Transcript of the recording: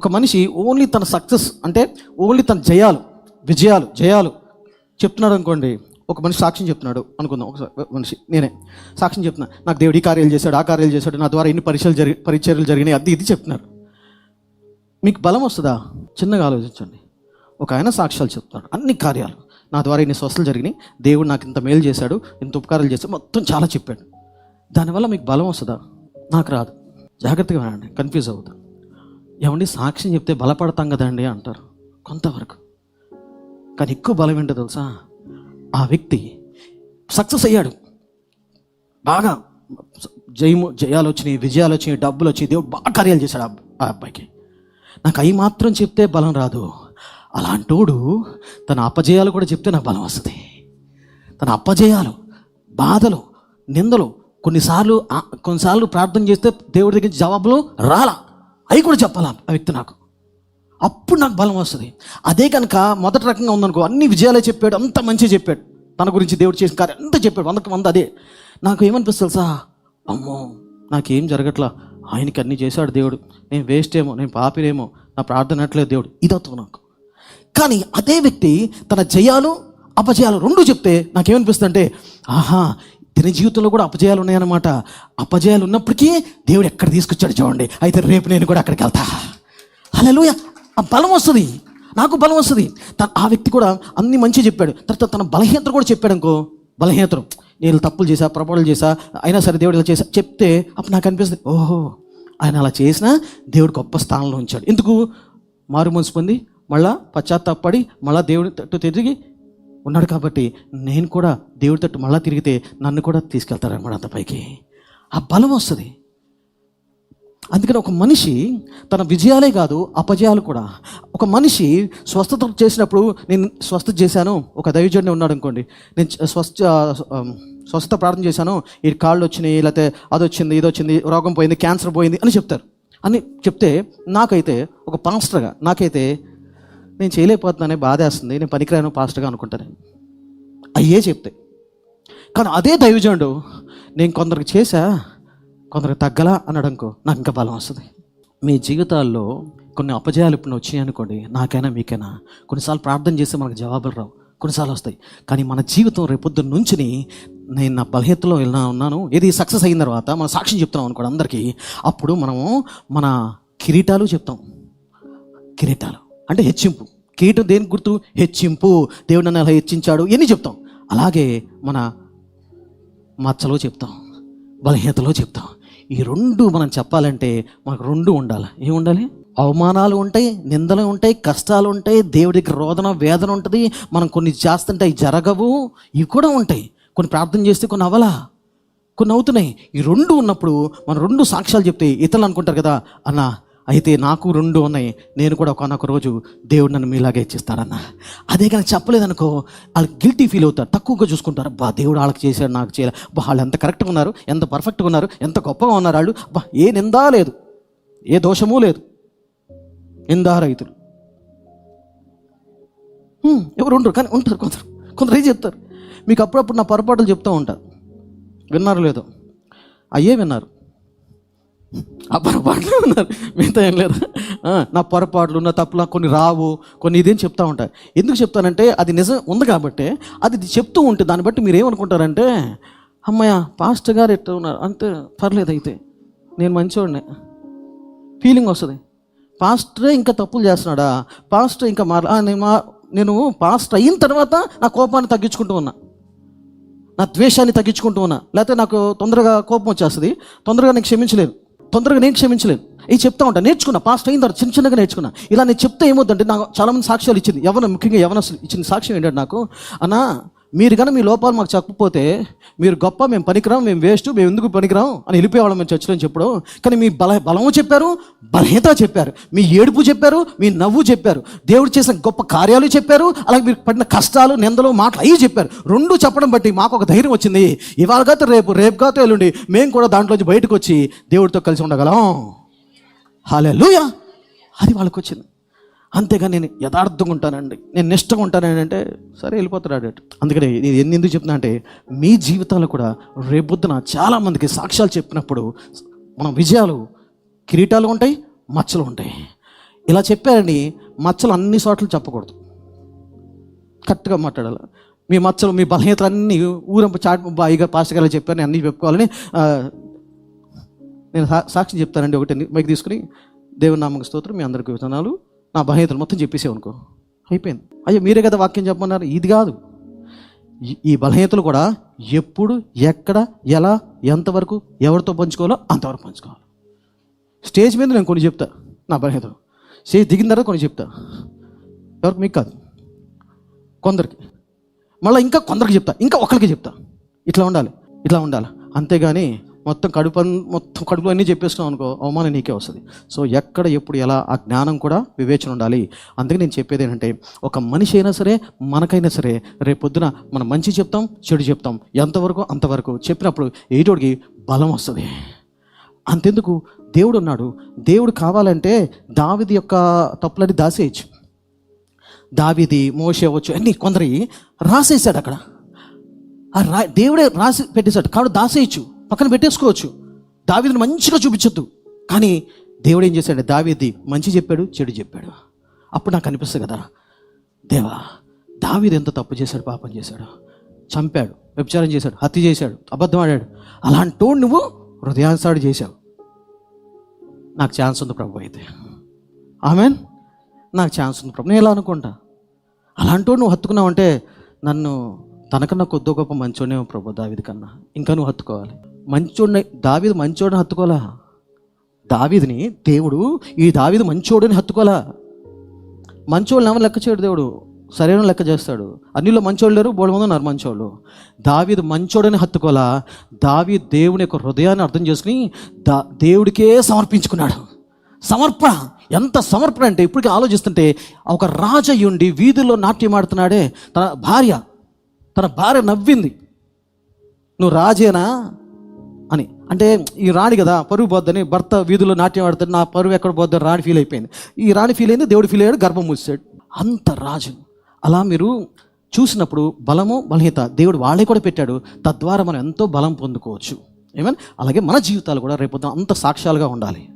ఒక మనిషి ఓన్లీ తన సక్సెస్ అంటే ఓన్లీ తన జయాలు విజయాలు జయాలు చెప్తున్నాడు అనుకోండి ఒక మనిషి సాక్ష్యం చెప్తున్నాడు అనుకుందాం. ఒక మనిషి నేనే సాక్ష్యం చెప్తున్నా. నాకు దేవుడు ఈ కార్యాలు చేశాడు ఆ కార్యాలు చేశాడు నా ద్వారా ఇన్ని పరీక్షలు జరిగి పరిచర్యలు జరిగినాయి అది ఇది చెప్తున్నారు మీకు బలం వస్తుందా? చిన్నగా ఆలోచించండి. ఒక ఆయన సాక్ష్యాలు చెప్తున్నాడు అన్ని కార్యాలు. నా ద్వారా ఇన్ని స్వస్థలు జరిగినాయి దేవుడు నాకు ఇంత మేలు చేశాడు ఇంత ఉపకారాలు చేశాడు మొత్తం చాలా చెప్పాడు. దానివల్ల మీకు బలం వస్తుందా? నాకు రాదు. జాగ్రత్తగా వినండి కన్ఫ్యూజ్ అవుతా ఏమండి సాక్ష్యం చెప్తే బలపడతాం కదండి అంటారు. కొంతవరకు. కానీ ఎక్కువ బలం ఏంటో తెలుసా? ఆ వ్యక్తి సక్సెస్ అయ్యాడు. బాగా జయము జయాలు వచ్చినాయి విజయాలు వచ్చినాయి డబ్బులు వచ్చినాయి దేవుడు బాగా కార్యాలు చేశాడు ఆ అబ్బ- ఆ అబ్బాయికి. నాకు అవి మాత్రం చెప్తే బలం రాదు. అలాంటోడు తన అపజయాలు కూడా చెప్తే నాకు బలం వస్తుంది. తన అపజయాలు బాధలు నిందలు కొన్నిసార్లు కొన్నిసార్లు ప్రార్థన చేస్తే దేవుడి దగ్గర జవాబులు రాలా. అవి కూడా చెప్పాలా ఆ వ్యక్తి నాకు? అప్పుడు నాకు బలం వస్తుంది. అదే కనుక మొదటి రకంగా ఉందనుకో అన్ని విజయాలే చెప్పాడు అంత మంచి చెప్పాడు. తన గురించి దేవుడు చేసిన కార్యం అంత చెప్పాడు వందకు వంద అదే. నాకు ఏమనిపిస్తుంది సా అమ్మో నాకేం జరగట్లా? ఆయనకి అన్ని చేశాడు దేవుడు. నేను వేస్ట్ ఏమో నేను పాపినేమో నా ప్రార్థన అట్లేదు దేవుడు. ఇదవుతుంది నాకు. కానీ అదే వ్యక్తి తన జయాలు అపజయాలు రెండు చెప్తే నాకేమనిపిస్తుంది అంటే ఆహా తిన జీవితంలో కూడా అపజయాలు ఉన్నాయన్నమాట. అపజయాలు ఉన్నప్పటికీ దేవుడు ఎక్కడ తీసుకొచ్చాడు చూడండి. అయితే రేపు నేను కూడా అక్కడికి వెళ్తా. హలోయ ఆ బలం వస్తుంది. నాకు బలం వస్తుంది. తన ఆ వ్యక్తి కూడా అన్ని మంచి చెప్పాడు. తర్వాత తన బలహీనత కూడా చెప్పాడు అనుకో. బలహీనతను. నేను తప్పులు చేశా పొరపాట్లు చేశా అయినా సరే దేవుడు ఇలా చేశా చెప్తే అప్పుడు నాకు అనిపిస్తుంది ఓహో! ఆయన అలా చేసినా దేవుడు గొప్ప స్థానంలో ఉంచాడు. ఎందుకు? మారు మనసు పొంది మళ్ళా పశ్చాత్తాపడి మళ్ళా దేవుడి తట్టు తిరిగి ఉన్నాడు కాబట్టి నేను కూడా దేవుడి తట్టు మళ్ళా తిరిగితే నన్ను కూడా తీసుకెళ్తారనమాట అంత పైకి. ఆ బలం వస్తుంది. అందుకని ఒక మనిషి తన విజయాలే కాదు అపజయాలు కూడా. ఒక మనిషి స్వస్థత చేసినప్పుడు నేను స్వస్థత చేశాను ఒక దైవజుడిని ఉన్నాడు అనుకోండి. నేను స్వస్థ స్వస్థ స్వస్థత ప్రార్థన చేశాను ఈ కాళ్ళు వచ్చినాయి లేకపోతే అది వచ్చింది ఇది వచ్చింది రోగం పోయింది క్యాన్సర్ పోయింది అని చెప్తారు. అని చెప్తే నాకైతే ఒక పాస్టర్గా నాకైతే నేను చేయలేకపోతున్నానే బాధేస్తుంది. నేను పనికిరాను పాస్టర్గా అనుకుంటాను. అయ్యే చెప్తే. కానీ అదే దైవజనుడు నేను కొందరికి చేశా కొందరికి తగ్గలా అనడంకో నాకు ఇంకా బలం వస్తుంది. మీ జీవితాల్లో కొన్ని అపజయాలు ఇప్పుడు వచ్చినాయి అనుకోండి నాకైనా మీకైనా. కొన్నిసార్లు ప్రార్థన చేస్తే మనకు జవాబులు రావు. కొన్నిసార్లు వస్తాయి. కానీ మన జీవితం రేపొద్దు నుంచి నేను నా బలహీతలో వెళ్ళినా ఉన్నాను ఏది సక్సెస్ అయిన తర్వాత మనం సాక్ష్యం చెప్తున్నాం అనుకోండి అందరికీ అప్పుడు మనము మన కిరీటాలు చెప్తాం. కిరీటాలు. అంటే హెచ్చింపు. కీటం దేని గుర్తు? హెచ్చింపు. దేవుడు నన్ను అలా హెచ్చించాడు. ఎన్ని చెప్తాం? అలాగే మన మచ్చలో చెప్తాం. బలహీనతలో చెప్తాం. ఈ రెండు మనం చెప్పాలంటే మనకు రెండు ఉండాలి. ఏమి ఉండాలి? అవమానాలు ఉంటాయి నిందలు ఉంటాయి కష్టాలు ఉంటాయి దేవుడికి రోదన వేదన ఉంటుంది. మనం కొన్ని చేస్తుంటే అవి జరగవు. ఇవి కూడా ఉంటాయి. కొన్ని ప్రార్థన చేస్తే కొన్ని అవలా కొన్ని అవుతున్నాయి. ఈ రెండు ఉన్నప్పుడు మనం రెండు సాక్ష్యాలు చెప్తే ఇతరులు అనుకుంటారు కదా అన్న అయితే నాకు రెండు ఉన్నాయి. నేను కూడా ఒకనొక రోజు దేవుడు నన్ను మీలాగే ఇచ్చిస్తాడన్న అదే కానీ చెప్పలేదనుకో వాళ్ళు గిల్టీ ఫీల్ అవుతారు. తక్కువగా చూసుకుంటారు. బా దేవుడు వాళ్ళకి చేశాడు నాకు చేయాలి. బా వాళ్ళు ఎంత కరెక్ట్గా ఉన్నారు ఎంత పర్ఫెక్ట్గా ఉన్నారు ఎంత గొప్పగా ఉన్నారు వాళ్ళు. బా ఏ నిందా లేదు. ఏ దోషమూ లేదు. నిందా రైతులు. ఎవరు ఉండరు కానీ ఉంటారు కొందరు. కొందరు ఏం చెప్తారు? మీకు అప్పుడప్పుడు నా పొరపాట్లు చెప్తూ ఉంటారు. విన్నారు లేదో? అయ్యే విన్నారు. ఆ పొరపాట్లు ఉన్నారు. మిగతా ఏం లేదు. నా పొరపాట్లు నా తప్పులు కొన్ని రావు కొన్ని ఇదేం చెప్తా ఉంటాయి ఎందుకు చెప్తానంటే అది నిజం ఉంది కాబట్టి అది చెప్తూ ఉంటే దాన్ని బట్టి మీరు ఏమనుకుంటారంటే అమ్మయ్య పాస్టర్ గారు ఎట్లా ఉన్నారు? అంతే పర్లేదు అయితే. నేను మంచివాడినే ఫీలింగ్ వస్తుంది. పాస్టరే ఇంకా తప్పులు చేస్తున్నాడా? పాస్టర్ ఇంకా మార నేను మా నేను పాస్టర్ అయిన తర్వాత నా కోపాన్ని తగ్గించుకుంటూ ఉన్నా. నా ద్వేషాన్ని తగ్గించుకుంటూ ఉన్నా. లేకపోతే నాకు తొందరగా కోపం వచ్చేస్తుంది. తొందరగా నేను క్షమించలేను. తొందరగా నేను క్షమించలేను. ఇది చెప్తా ఉంటా నేర్చుకున్నా పాస్ట్ అయిన తర్వాత చిన్న చిన్నగా నేర్చుకున్నా. ఇలా నేను చెప్తే ఏమవుతుందంటే నాకు చాలామంది సాక్ష్యాలు ఇచ్చింది. ఎవరు ముఖ్యంగా ఎవరు ఇచ్చిన సాక్ష్యం ఏంటంటే నాకు అన్నా మీరు కానీ మీ లోపాలు మాకు చెప్పకపోతే మీరు గొప్ప మేము పనికిరాం మేము వేస్ట్ మేము ఎందుకు పనికిరాం అని వెళ్ళిపోయేవాళ్ళం మేము చర్చలో చెప్పడం. కానీ మీ బల బలము చెప్పారు బలహీనత చెప్పారు మీ ఏడుపు చెప్పారు మీ నవ్వు చెప్పారు దేవుడు చేసిన గొప్ప కార్యాలు చెప్పారు అలాగే మీరు పడిన కష్టాలు నిందలు మాటలు అవి చెప్పారు. రెండు చెప్పడం బట్టి మాకు ఒక ధైర్యం వచ్చింది. ఇవాళ కాదు రేపు రేపు కాదు ఎల్లుండి. మేము కూడా దాంట్లోంచి బయటకు వచ్చి దేవుడితో కలిసి ఉండగలం. హాలే అది వాళ్ళకి వచ్చింది. అంతేగాని నేను యథార్థంగా ఉంటానండి. నేను నిష్టంగా ఉంటానని అంటే సరే వెళ్ళిపోతాడు అటు. అందుకని నేను ఎన్ని ఎందుకు చెప్తున్నా అంటే మీ జీవితాలు కూడా రేపొద్దున చాలామందికి సాక్ష్యాలు చెప్పినప్పుడు మన విజయాలు కిరీటాలు ఉంటాయి మచ్చలు ఉంటాయి. ఇలా చెప్పారని మచ్చలు అన్ని చోట్ల చెప్పకూడదు. కరెక్ట్గా మాట్లాడాలి? మీ మచ్చలు మీ బలహీనతలు అన్నీ ఊరంపు చాట్ బాయిగా పాస్టర్ గారు చెప్పారని అన్నీ చెప్పుకోవాలని నేను సాక్షి చెప్తానండి ఒకటి. మైక్ తీసుకుని దేవుని నామక స్తోత్రం. మీ అందరికీ విధానాలు నా బలహీనతలు మొత్తం చెప్పేసావు అనుకో. అయిపోయింది. అయ్యో మీరే కదా వాక్యం చెప్పమన్నారు. ఇది కాదు. ఈ- ఈ బలహీనతలు కూడా ఎప్పుడు ఎక్కడ ఎలా ఎంతవరకు ఎవరితో పంచుకోవాలో అంతవరకు పంచుకోవాలి. స్టేజ్ మీద నేను కొన్ని చెప్తా నా బలహీనతలు. స్టేజ్ దిగిన తర్వాత కొన్ని చెప్తా. ఎవరికి? మీకు కాదు. కొందరికి. మళ్ళీ ఇంకా కొందరికి చెప్తా. ఇంకా ఒకరికి చెప్తా. ఇట్లా ఉండాలి. ఇట్లా ఉండాలి. అంతేగాని మొత్తం కడుపు మొత్తం కడుపులో అన్నీ చెప్పేస్తున్నాం అనుకో అవమానం నీకే వస్తుంది. సో ఎక్కడ ఎప్పుడు ఎలా ఆ జ్ఞానం కూడా వివేచన ఉండాలి. అందుకే నేను చెప్పేది ఏంటంటే ఒక మనిషి అయినా సరే మనకైనా సరే రేపు పొద్దున మనం మంచి చెప్తాం చెడు చెప్తాం. ఎంతవరకు అంతవరకు చెప్పినప్పుడు ఏటోడికి బలం వస్తుంది. అంతెందుకు? దేవుడు ఉన్నాడు. దేవుడు కావాలంటే దావిది యొక్క తప్పులని దాసేయచ్చు. దావిది మోసే అవ్వచ్చు కొందరి రాసేసాడు అక్కడ. ఆ రా దేవుడే రాసి పెట్టేశాడు. కాబట్టి దాసేయచ్చు. పక్కన పెట్టేసుకోవచ్చు. దావీదుని మంచిగా చూపించొద్దు. కానీ దేవుడు ఏం చేశాడు? దావీది మంచి చెప్పాడు చెడు చెప్పాడు. అప్పుడు నాకు అనిపిస్తుంది కదా దేవా దావీదు ఎంత తప్పు చేశాడు పాపం చేశాడు. చంపాడు వ్యభిచారం చేశాడు హత్య చేశాడు అబద్ధం ఆడాడు. అలాంటో నువ్వు హృదయాన్సాడు చేశావు. నాకు ఛాన్స్ ఉంది ప్రభు అయితే. ఆమెన్? నాకు ఛాన్స్ ఉంది ప్రభు. నేను ఎలా అనుకుంటా? అలాంటి నువ్వు హత్తుకున్నావంటే నన్ను తనకన్నా కొద్దో గొప్ప మంచోనేమో ప్రభు దావిది కన్నా. ఇంకా నువ్వు హత్తుకోవాలి. మంచోడిని దావిది మంచోడిని హత్తుకోలా దావీదిని దేవుడు ఈ దావిది మంచోడిని హత్తుకోలా మంచోళ్ళని ఎవరు లెక్క చేయడు దేవుడు? సరైన లెక్క చేస్తాడు. అన్నిలో మంచోళ్ళు లేరు బోడు మంది ఉన్నారు మంచోళ్ళు. దావీదు మంచోడని హత్తుకోలా దావి దేవుని యొక్క హృదయాన్ని అర్థం చేసుకుని దా దేవుడికే సమర్పించుకున్నాడు. సమర్పణ. ఎంత సమర్పణ అంటే ఇప్పటికీ ఆలోచిస్తుంటే ఒక రాజయ్యుండి వీధుల్లో నాట్యం ఆడుతున్నాడే. తన భార్య తన భార్య నవ్వింది. నువ్వు రాజేనా? అంటే ఈ రాణి కదా పరువు పోద్దని భర్త వీధిలో నాట్యం ఆడుతాడు నా పరువు ఎక్కడ పోద్దని రాణి ఫీల్ అయిపోయింది. ఈ రాణి ఫీల్ అయింది దేవుడు ఫీల్ అయ్యాడు గర్భం మూసాడు అంత రాజు. అలా మీరు చూసినప్పుడు బలము బలహీత దేవుడు వాళ్ళే కూడా పెట్టాడు. తద్వారా మనం ఎంతో బలం పొందుకోవచ్చు. ఏమని అలాగే మన జీవితాలు కూడా రేపు అంత సాక్ష్యాలుగా ఉండాలి.